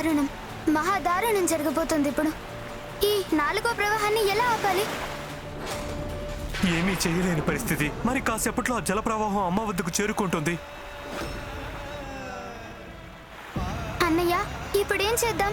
దారుణం. మహా దారుణం జరగబోతుంది ఇప్పుడు. ఈ నాలుగో ప్రవాహాన్ని ఎలా ఆపాలి? ఏమీ చేయలేని పరిస్థితి. మరి కాసేపట్లో ఆ జల ప్రవాహం అమ్మ వద్దకు చేరుకుంటుంది. అన్నయ్య ఇప్పుడేం చేద్దాం?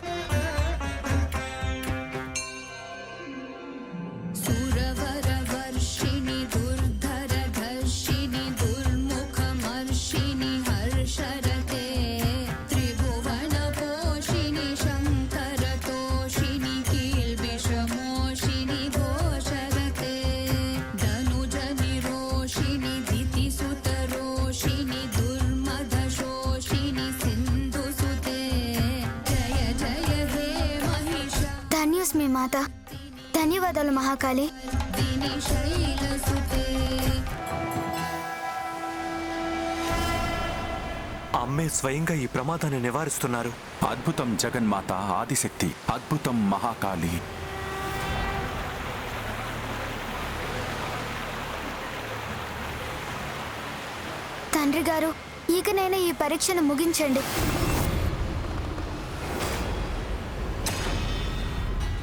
ధన్యవాదాలు మహాకాళి. అమ్మే స్వయంగా ఈ ప్రమాదాన్ని నివారిస్తున్నారు. అద్భుతం జగన్మాత ఆదిశక్తి అద్భుతం మహాకాళి. తండ్రి గారు ఇకనైనా ఈ పరీక్షను ముగించండి.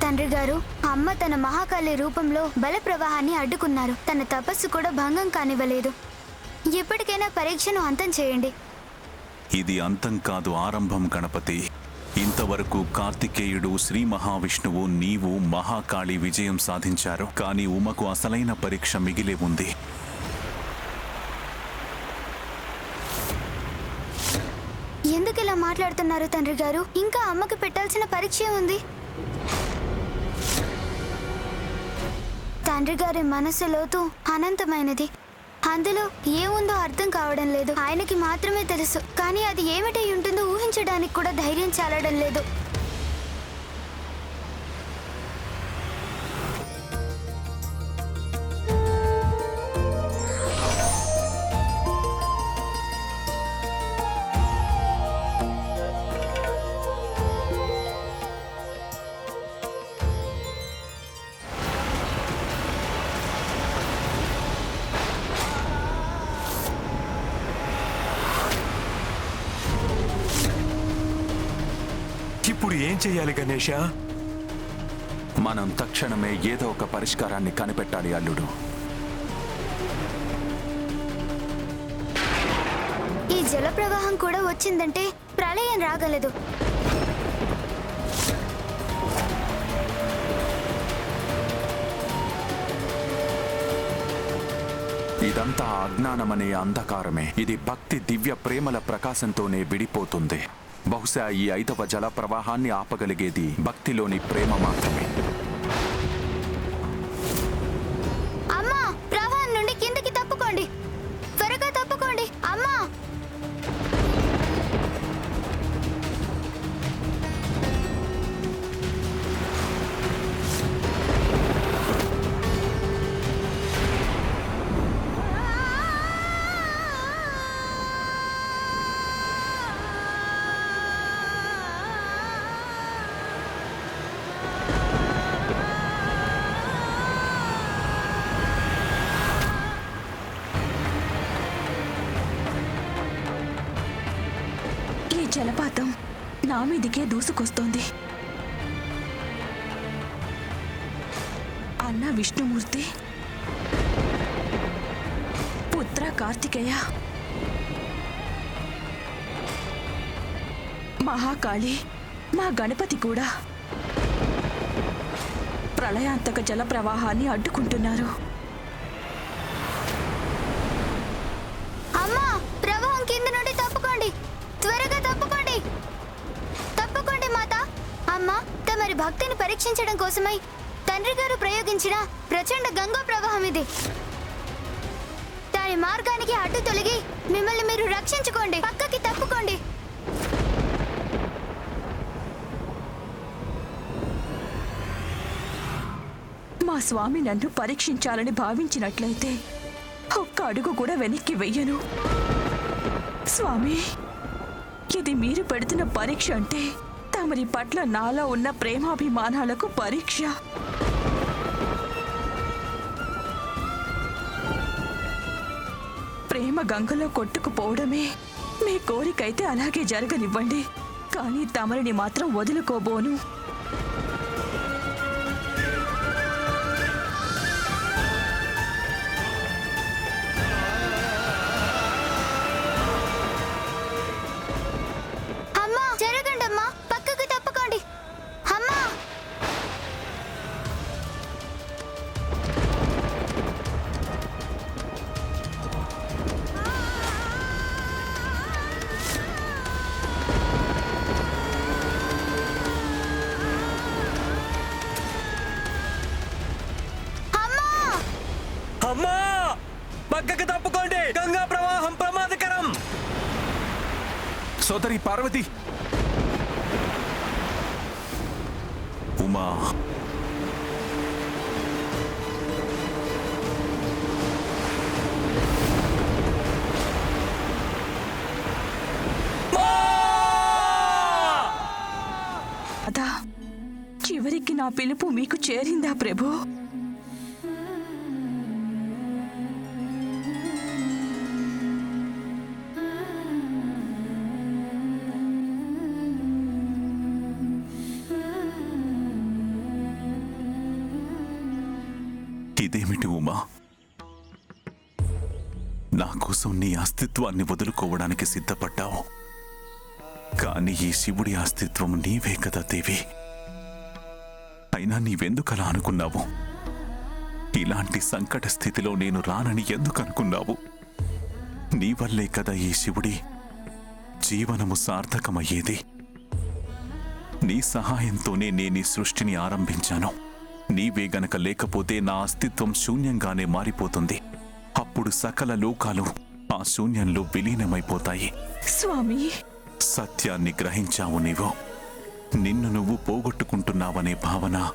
తండ్రి గారు అమ్మ తన మహాకాళి రూపంలో బల ప్రవాహాన్ని అడ్డుకున్నారు. తన తపస్సు కూడా భంగం కానివ్వలేదు. ఇప్పటికైనా పరీక్షను అంతం చేయండి. ఇది అంతం కాదు ఆరంభం గణపతి. ఇంతవరకు కార్తికేయుడు శ్రీ మహావిష్ణువు నీవు మహాకాళి విజయం సాధించారు. కానీ ఉమకు అసలైన పరీక్ష మిగిలే ఉంది. ఎందుకు ఇలా మాట్లాడుతున్నారు తండ్రి గారు? ఇంకా అమ్మకి పెట్టాల్సిన పరీక్ష ఉంది తండ్రి గారి మనసు లోతు అనంతమైనది. అందులో ఏముందో అర్థం కావడం లేదు. ఆయనకి మాత్రమే తెలుసు. కానీ అది ఏమిటై ఉంటుందో ఊహించడానికి కూడా ధైర్యం చాలడం లేదు. చెయ్యాలి గణేష? మనం తక్షణమే ఏదో ఒక పరిష్కారాన్ని కనిపెట్టాలి అల్లుడు. ఈ జల ప్రవాహం కూడా వచ్చిందంటే ప్రళయం రాగలదు. ఇదంతా అజ్ఞానమనే అంధకారమే. ఇది భక్తి దివ్య ప్రేమల ప్రకాశంతోనే విడిపోతుంది. బహుశా ఈ ఐదవ జల ప్రవాహాన్ని ఆపగలిగేది భక్తిలోని ప్రేమ మాత్రమే. జలపాతం నా మీదికే దూసుకొస్తోంది. అన్న విష్ణుమూర్తి పుత్ర కార్తికేయ మహాకాళి మా గణపతి కూడా ప్రళయాంతక జల ప్రవాహాన్ని అడ్డుకుంటున్నారు. భక్తిని పరీక్షించడం కోసమై తండ్రి గారు ప్రయోగించిన ప్రచండ గంగా ప్రవాహం ఇది. దాని మార్గానికి అడ్డు తొలగి మిమ్మల్ని మీరు రక్షించుకోండి. పక్కకి తప్పుకోండి. మా స్వామి నన్ను పరీక్షించాలని భావించినట్లయితే ఒక్క అడుగు కూడా వెనక్కి వెయ్యను. స్వామి ఇది మీరు పెడుతున్న పరీక్ష అంటే తమరి పట్ల నాలో ఉన్న ప్రేమాభిమానాలకు పరీక్ష. ప్రేమ గంగలో కొట్టుకుపోవడమే మీ కోరికైతే అలాగే జరగనివ్వండి. కానీ తమరిని మాత్రం వదులుకోబోను. సోదరి పార్వతి. ఉమా. అదా చివరికి నా పిలుపు మీకు చేరిందా ప్రభు? ఇదేమిటి ఉమా? నా కోసం నీ అస్తిత్వాన్ని వదులుకోవడానికి సిద్ధపడ్డావు. కానీ ఈ శివుడి అస్తిత్వం నీవే కదా దేవి. అయినా నీవెందుకలా అనుకున్నావు? ఇలాంటి సంకట స్థితిలో నేను రానని ఎందుకు అనుకున్నావు? నీ వల్లే కదా ఈ శివుడి జీవనము సార్థకమయ్యేది. నీ సహాయంతోనే నేను ఈ సృష్టిని ఆరంభించాను. నీవే గనక లేకపోతే నా అస్తిత్వం శూన్యంగానే మారిపోతుంది. అప్పుడు సకల లోకాలు ఆ శూన్యంలో విలీనమైపోతాయి. స్వామి! సత్యాన్ని గ్రహించావు నీవు. నిన్ను నువ్వు పోగొట్టుకుంటున్నావనే భావన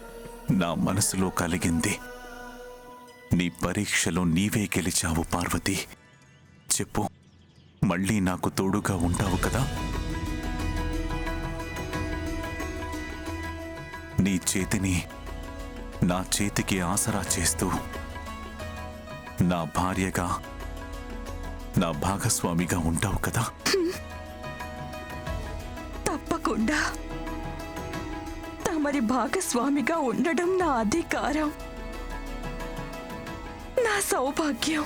నా మనసులో కలిగింది. నీ పరీక్షలో నీవే గెలిచావు పార్వతి. చెప్పు మళ్ళీ నాకు తోడుగా ఉంటావు కదా? నీ చేతిని నా చేతికి ఆసరా చేస్తూ నా భార్యగా నా భాగస్వామిగా ఉంటావు కదా? తప్పకుండా. తమరి భాగస్వామిగా ఉండడం నా అధికారం. నా సౌభాగ్యం.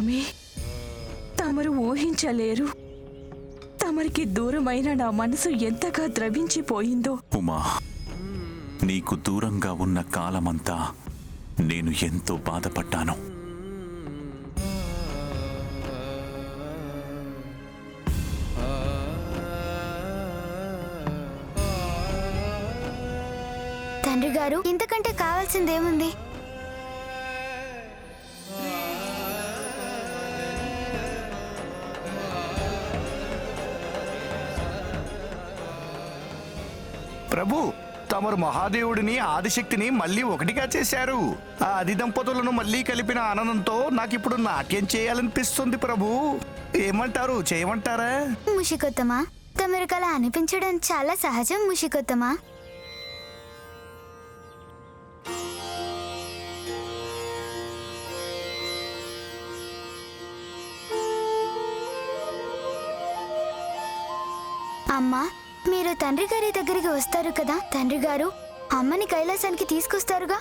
స్వామి తమరు ఊహించలేరు. తమరికి దూరమైన నా మనసు ఎంతగా ద్రవించిపోయిందో. ఉమా నీకు దూరంగా ఉన్న కాలమంతా నేను ఎంతో బాధపడ్డాను. తండ్రి గారు ఇంతకంటే కావాల్సిందేముంది? ప్రభు తమరు మహాదేవుడిని ఆదిశక్తిని మళ్ళీ ఒకటిగా చేశారు. ఆ ఆది దంపతులను మళ్ళీ కలిపిన ఆనందంతో నాకిప్పుడు నాట్యం చేయాలనిపిస్తుంది ప్రభు. ఏమంటారు? చేయమంటారా? ముషికొత్తమా? తమరికి అలా అనిపించడం చాలా సహజం ముషికొత్తమా? తండ్రి గారి దగ్గరికి వస్తారు కదా? తండ్రి గారు అమ్మని కైలాసానికి తీసుకొస్తారుగా?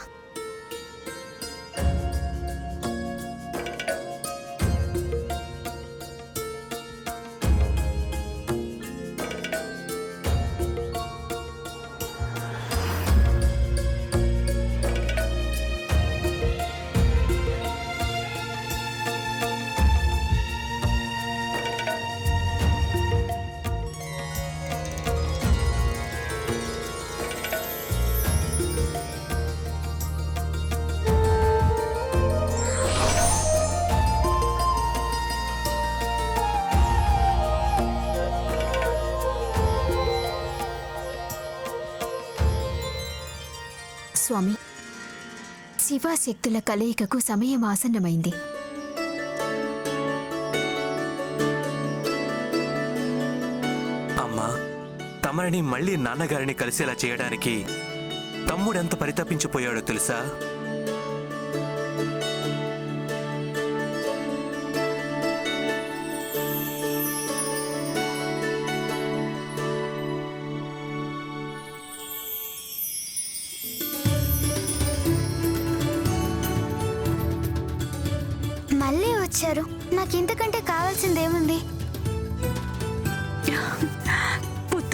స్వామి. శివాశక్తుల కలయికకు సమయం ఆసన్నమైంది. అమ్మా తమరిని మళ్ళీ నాన్నగారిని కలిసేలా చేయడానికి తమ్ముడెంత పరితపించిపోయాడో తెలుసా?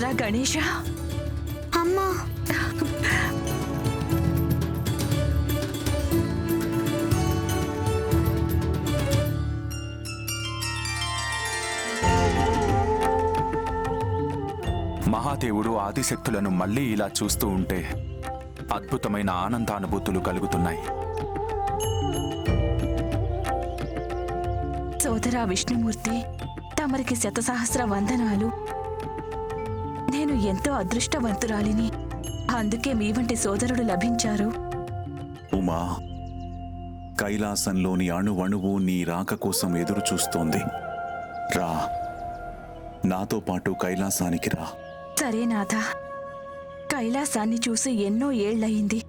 పుత్ర గణేష? అమ్మా. మహాదేవుడు ఆదిశక్తులను మళ్ళీ ఇలా చూస్తూ ఉంటే అద్భుతమైన ఆనందానుభూతులు కలుగుతున్నాయి. సోదరా విష్ణుమూర్తి తమరికి శతసహస్ర వందనాలు. నేను ఎంతో అదృష్టవంతురాలిని. అందుకే మీ వంటి సోదరుడు లభించారు. ఉమా కైలాసంలోని అణువణువు నీ రాక కోసం ఎదురు చూస్తోంది. రా నాతో పాటు కైలాసానికి రా. సరే నాథ. కైలాసాన్ని చూసి ఎన్నో ఏళ్ళయింది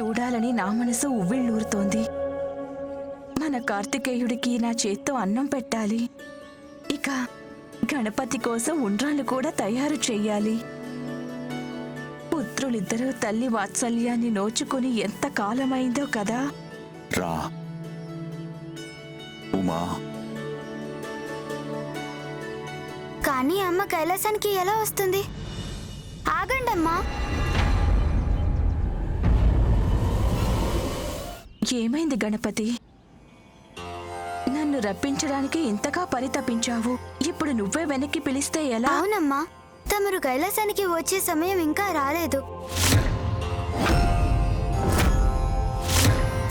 చూడాలని నా మనసు ఉవ్విళ్ళూరుతోంది. మన కార్తికేయుడికి నా చేత్తో అన్నం పెట్టాలి. ఇక గణపతి కోసం ఉండ్రాళ్ళు కూడా తయారు చెయ్యాలి. పుత్రులిద్దరూ తల్లి వాత్సల్యాన్ని నోచుకుని ఎంత కాలమైందో కదా? రా. ఉమా. కానీ అమ్మ కైలాసానికి ఎలా వస్తుంది? ఆగండమ్మా. ఏమైంది గణపతి? నన్ను రప్పించడానికి ఇంతగా పరితపించావు ఇప్పుడు నువ్వే వెనక్కి పిలిస్తే ఎలా? అవునమ్మా. తమరు కైలాసానికి వచ్చే సమయం ఇంకా రాలేదు.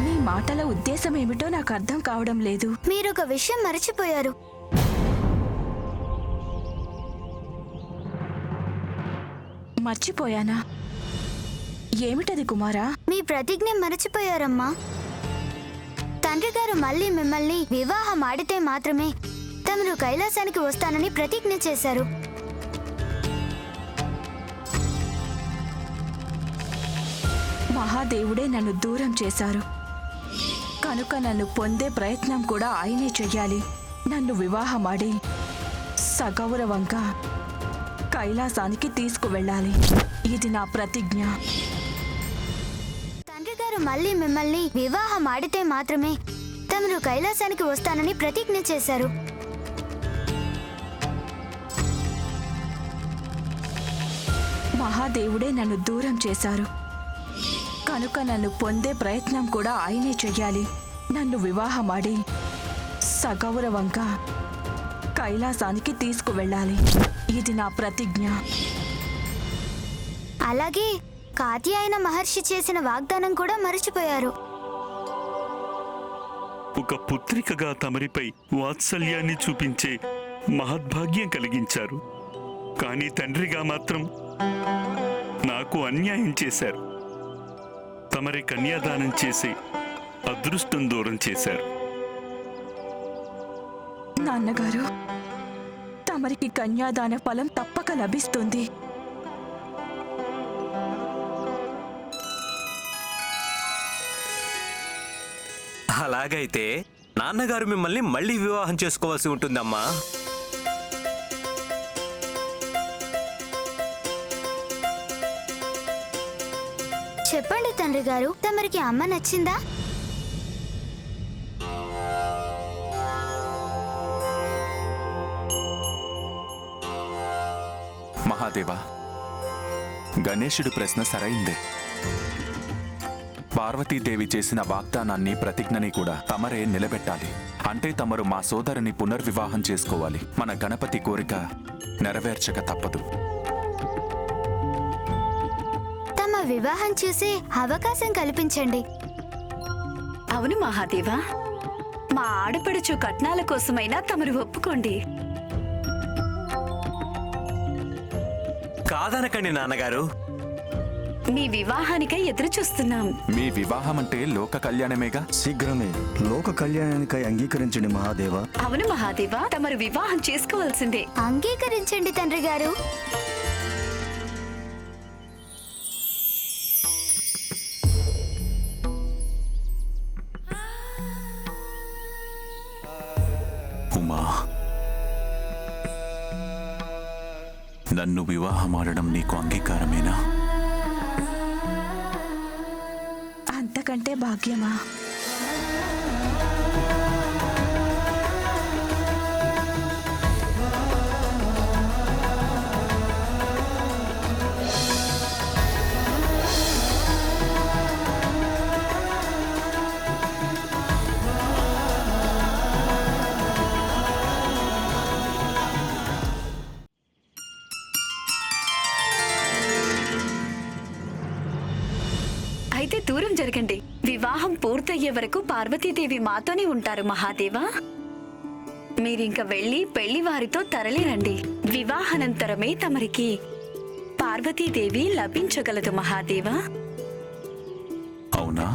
నీ మాటల ఉద్దేశం ఏమిటో నాకు అర్థం కావడం లేదు. మీరు ఒక విషయం మర్చిపోయారు. మర్చిపోయానా? ఏమిటది కుమారా? మీ ప్రతిజ్ఞ మర్చిపోయారమ్మా. తండ్రి గారు మళ్ళీ మిమ్మల్ని వివాహం ఆడితే మాత్రమే తమరు కైలాసానికి వస్తానని ప్రతిజ్ఞ చేశారు. మహాదేవుడే నన్ను దూరం చేశారు. కనుక నన్ను పొందే ప్రయత్నం కూడా ఆయనే చెయ్యాలి. నన్ను వివాహమాడి సగౌరవంగా కైలాసానికి తీసుకువెళ్ళాలి. ఇది నా ప్రతిజ్ఞ. గారు మళ్ళీ మిమ్మల్ని వివాహం ఆడితే మాత్రమే తమరు కైలాసానికి వస్తానని ప్రతిజ్ఞ చేశారు. మహాదేవుడే నన్ను దూరం చేశారు. కనుక నన్ను పొందే ప్రయత్నం కూడా ఆయనే చెయ్యాలి. నన్ను వివాహమాడి సగౌరవంగా కైలాసానికి తీసుకువెళ్ళాలి. ఇది నా ప్రతిజ్ఞ. అలాగే కాత్యాయన మహర్షి చేసిన వాగ్దానం కూడా మర్చిపోయారు. ఒక పుత్రికగా తమరిపై వాత్సల్యాన్ని చూపించే మహద్భాగ్యం కలిగించారు. కానీ తండ్రిగా మాత్రం నాకు అన్యాయం చేశారు. తమరి కన్యాదానం చేసి అదృష్టం దూరం చేశారు. నాన్నగారు తమరికి కన్యాదాన ఫలం తప్పక లభిస్తుంది. అలాగైతే నాన్నగారు మిమ్మల్ని మళ్ళీ వివాహం చేసుకోవాల్సి ఉంటుందమ్మా. చెప్పండి తండ్రి గారు తమరికి అమ్మ నచ్చిందా? మహాదేవా గణేశుడి ప్రశ్న సరైందే. పార్వతీదేవి చేసిన వాగ్దానాన్ని ప్రతిజ్ఞని కూడా తమరే నిలబెట్టాలి. అంటే తమరు మా సోదరుని పునర్వివాహం చేసుకోవాలి. మన గణపతి కోరిక నెరవేర్చక తప్పదు. తమ వివాహం చూసి అవకాశం కల్పించండి. అవును మహాదేవా. మా ఆడపడుచు కట్నాల కోసమైనా తమరు ఒప్పుకోండి. కాదనకండి నాన్నగారు. మీ వివాహానికై ఎదురు చూస్తున్నాం మీ వివాహం అంటే లోక కళ్యాణమేగా? శీఘ్రమే. లోక కళ్యాణానికై అంగీకరించండి మహాదేవ. అవును మహాదేవా తమరు వివాహం చేసుకోవాల్సిందే. అంగీకరించండి తండ్రి గారు. ఉమా. నన్ను వివాహమాడడం నీకు అంగీకారమేనా? అంతకంటే భాగ్యమా? జరగండి. వివాహం పూర్తయ్యే వరకు పార్వతీదేవి మాతోనే ఉంటారు మహాదేవా. మీరింక వెళ్ళి పెళ్ళి వారితో తరలిరండి. వివాహానంతరమే తమరికి పార్వతీదేవి లభించగలదు మహాదేవా. అవునా?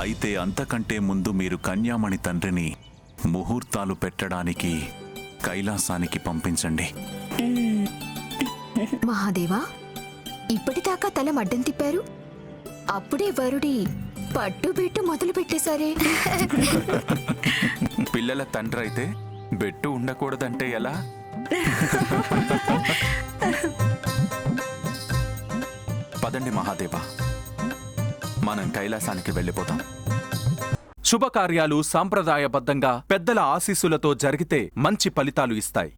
అయితే అంతకంటే ముందు మీరు కన్యామణి తండ్రిని ముహూర్తాలు పెట్టడానికి కైలాసానికి పంపించండి. మహాదేవా ఇప్పటిదాకా తల మడ్డం తిప్పారు. అప్పుడే వరుడి పట్టు బిట్టు మొదలు పెట్టేశారే. పిల్లల తండ్రి అయితే బెట్టు ఉండకూడదంటే ఎలా? పదండి మహాదేవా మనం కైలాసానికి వెళ్ళిపోతాం. శుభకార్యాలు సాంప్రదాయబద్ధంగా పెద్దల ఆశీస్సులతో జరిగితే మంచి ఫలితాలు ఇస్తాయి.